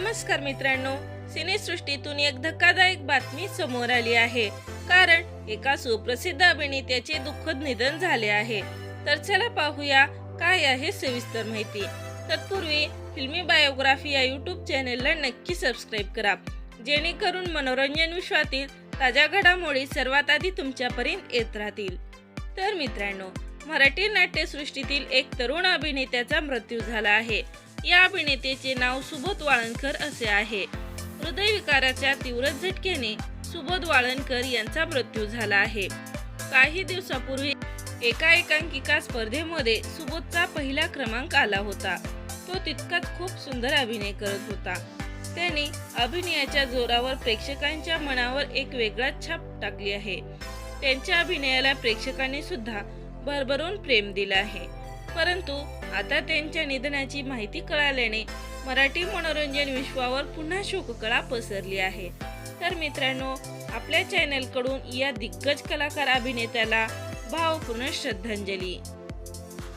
नमस्कार मित्रांनो सिनेसृष्टीतून एक धक्कादायक बातमी समोर आली आहे. कारण एका सुप्रसिद्ध अभिनेत्याचे दुःखद निधन झाले आहे. तर चला पाहूया काय आहे सविस्तर माहिती. तत्पूर्वी फिल्मी बायोग्राफी या यूट्यूब चॅनेलला नक्की सबस्क्राईब करा. जेणेकरून मनोरंजन विश्वातील ताज्या घडामोडी सर्वात आधी तुमच्यापर्यंत येत राहतील. तर मित्रांनो मराठी नाट्यसृष्टीतील एक तरुण अभिनेत्याचा मृत्यू झाला आहे. या अभिनेतेचे नाव सुबोध वाळणकर असे आहे. हृदयविकाराच्या तीव्र झटक्याने सुबोध वाळणकर यांचा मृत्यू झाला आहे. काही दिवसापूर्वी एका एकांकिका स्पर्धेमध्ये सुबोधचा पहिला क्रमांक आला होता. तो तितकाच खूप सुंदर अभिनय करत होता. त्याने अभिनयाच्या जोरावर प्रेक्षकांच्या मनावर एक वेगळा छाप टाकली आहे. त्यांच्या अभिनयाला प्रेक्षकांनी सुद्धा भरभरून प्रेम दिलं आहे. परंतु आता त्यांच्या निधनाची माहिती कळाल्याने मराठी मनोरंजन विश्वावर पुन्हा शोककळा पसरली आहे. तर मित्रांनो आपल्या चॅनलकडून या दिग्गज कलाकार अभिनेत्याला भावपूर्ण श्रद्धांजली.